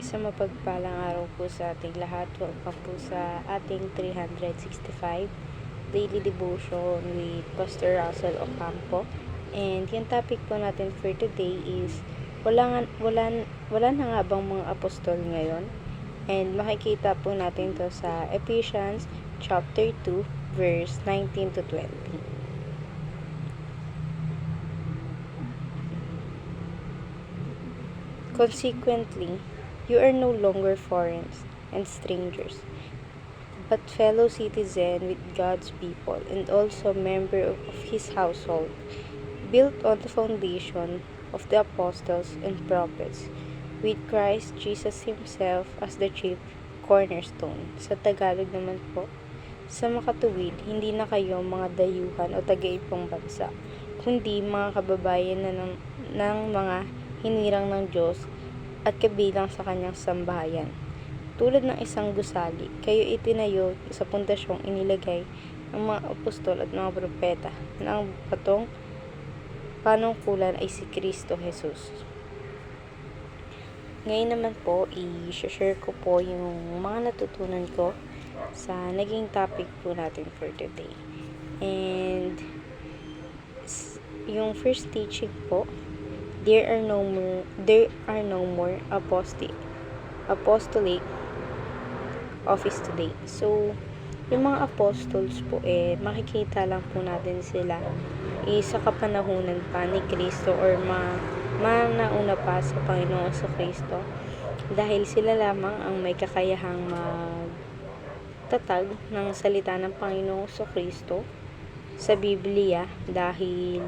Isang mapagpalang araw po sa ating lahat. Welcome po sa ating 365 daily devotion with Pastor Russell Ocampo. And yung topic po natin for today is wala, nga, wala, wala na nga bang mga apostol ngayon? And makikita po natin to sa Ephesians chapter 2 verse 19 to 20. Consequently, you are no longer foreigners and strangers, but fellow citizen with God's people and also member of his household, built on the foundation of the apostles and prophets, with Christ Jesus himself as the chief cornerstone. Sa Tagalog naman po, sa makatuwid, hindi na kayo mga dayuhan o tagaipong bansa, kundi mga kababayan na ng, ng mga hinirang ng Diyos at kabilang sa kanyang sambahayan. Tulad ng isang gusali, kayo itinayo sa pundasyong inilagay ng mga apostol at mga propeta na ang batong panungkulan ay si Kristo Jesus. Ngayon naman po, i-share ko po yung mga natutunan ko sa naging topic po natin for today. And yung first teaching po, there are no more there are no more apostolic apostolic office today. So, yung mga apostles po eh makikita lang po natin sila eh, sa kapanahunan pa ni Kristo or ma manauna pa sa Panginoon sa Kristo dahil sila lamang ang may kakayahang magtatag ng salita ng Panginoon sa Kristo sa Biblia dahil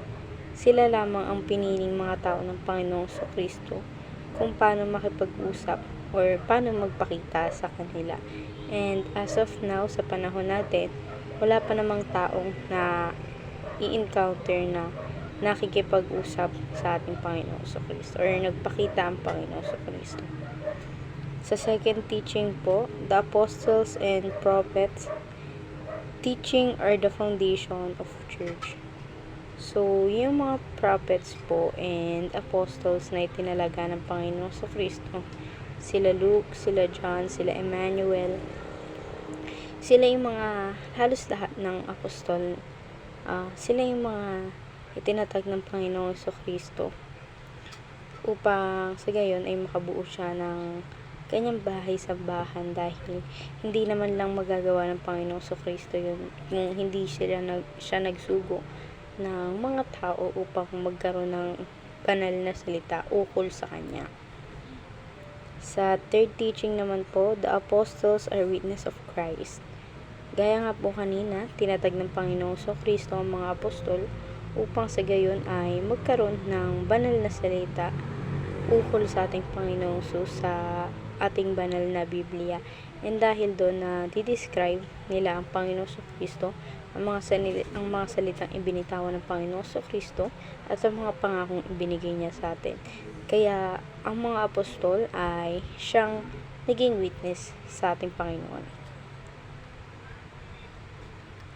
sila lamang ang piniling mga tao ng Panginoong sa Kristo kung paano makipag-usap or paano magpakita sa kanila. And as of now, sa panahon natin, wala pa namang taong na i-encounter na nakikipag-usap sa ating Panginoon sa Kristo or nagpakita ang Panginoon sa Kristo. Sa second teaching po, the apostles and prophets teaching are the foundation of church. So, yung mga prophets po and apostles na itinalaga ng Panginoon sa Kristo, sila Luke, sila John, sila Emmanuel, sila yung mga, halos lahat ng apostol, ah, sila yung mga itinatag ng Panginoon sa Kristo upang sa gayon ay makabuo siya ng kanyang bahay sa bahan dahil hindi naman lang magagawa ng Panginoon sa Kristo yun kung hindi sila nag, siya nagsugo ng mga tao upang magkaroon ng banal na salita ukol sa Kanya. Sa third teaching naman po, the apostles are witness of Christ. Gaya nga po kanina, tinatag ng Panginoon sa Kristo ang mga apostol upang sa gayon ay magkaroon ng banal na salita ukol sa ating Panginoong Sus sa ating banal na Biblia. And dahil doon na didescribe nila ang Panginoon sa Kristo, ang mga, sanili, ang mga salitang ibinitawan ng Panginoon sa Kristo at ang mga pangakong ibinigay niya sa atin. Kaya ang mga apostol ay siyang naging witness sa ating Panginoon.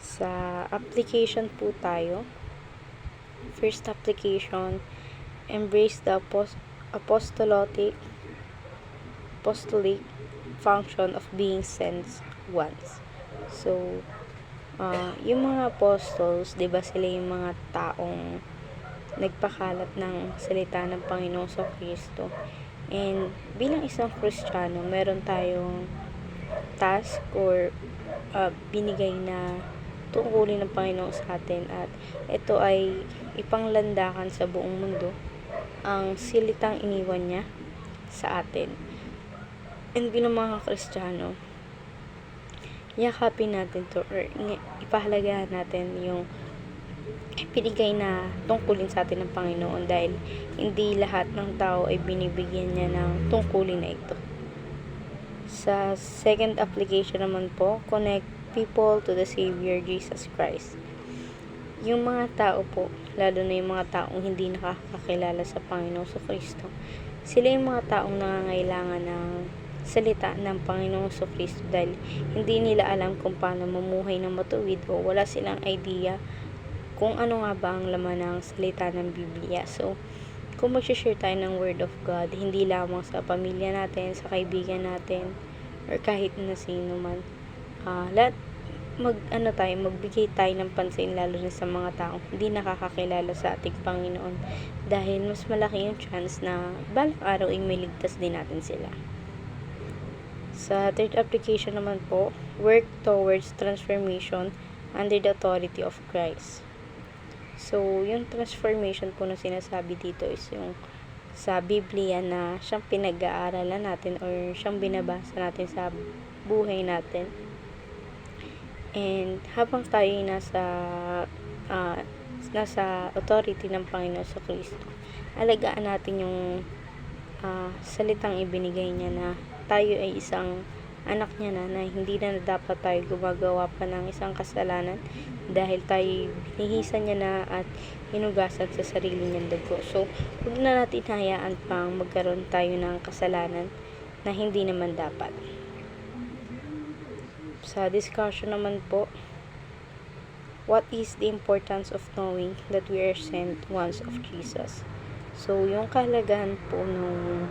Sa application po tayo, first application, embrace the apost- apostolic apostolic function of being sent once. So, uh, yung mga apostles, 'di ba sila yung mga taong nagpakalat ng salita ng Panginoon sa Kristo. And bilang isang Kristiyano, meron tayong task or uh, binigay na tungkulin ng Panginoon sa atin at ito ay ipanglandakan sa buong mundo ang silitang iniwan niya sa atin. And bilang mga Kristiyano, yakapin natin to or ipahalagahan natin yung pinigay na tungkulin sa atin ng Panginoon dahil hindi lahat ng tao ay binibigyan niya ng tungkulin na ito. Sa second application naman po, connect people to the Savior Jesus Christ. Yung mga tao po, lalo na yung mga taong hindi nakakakilala sa Panginoon sa Kristo, sila yung mga taong nangangailangan ng salita ng Panginoong sa Kristo dahil hindi nila alam kung paano mamuhay ng matuwid o wala silang idea kung ano nga ba ang laman ng salita ng Biblia. So, kung mag-share tayo ng Word of God, hindi lamang sa pamilya natin, sa kaibigan natin, or kahit na sino man, ah, lahat, mag, ano tayo, magbigay tayo ng pansin lalo na sa mga taong hindi nakakakilala sa ating Panginoon dahil mas malaki yung chance na balang araw ay may ligtas din natin sila. Sa third application naman po, work towards transformation under the authority of Christ. So, yung transformation po na sinasabi dito is yung sa Biblia na siyang pinag-aaralan natin or siyang binabasa natin sa buhay natin. And habang tayo ay nasa ah, nasa authority ng Panginoon sa Kristo, alagaan natin yung salitang ibinigay niya na tayo ay isang anak niya na na hindi na dapat tayo gumagawa pa ng isang kasalanan dahil tayo binihisan niya na at hinugasan sa sarili niyang dugo. So, huwag na natin hayaan pang magkaroon tayo ng kasalanan na hindi naman dapat. Sa discussion naman po, what is the importance of knowing that we are sent once of Jesus? So, yung kalagahan po nung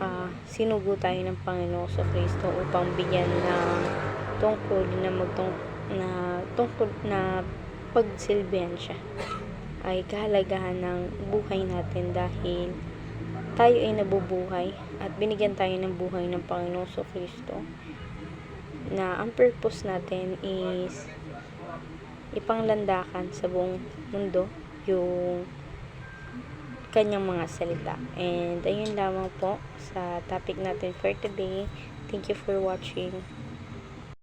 ah, sinugo tayo ng Panginoon sa Kristo upang bigyan ng tungkol na magtung na tungkol na pagsilbihan siya ay kahalagahan ng buhay natin dahil tayo ay nabubuhay at binigyan tayo ng buhay ng Panginoon sa Kristo na ang purpose natin is ipanglandakan sa buong mundo yung kanyang mga salita. And ayun lamang po sa topic natin for today. Thank you for watching.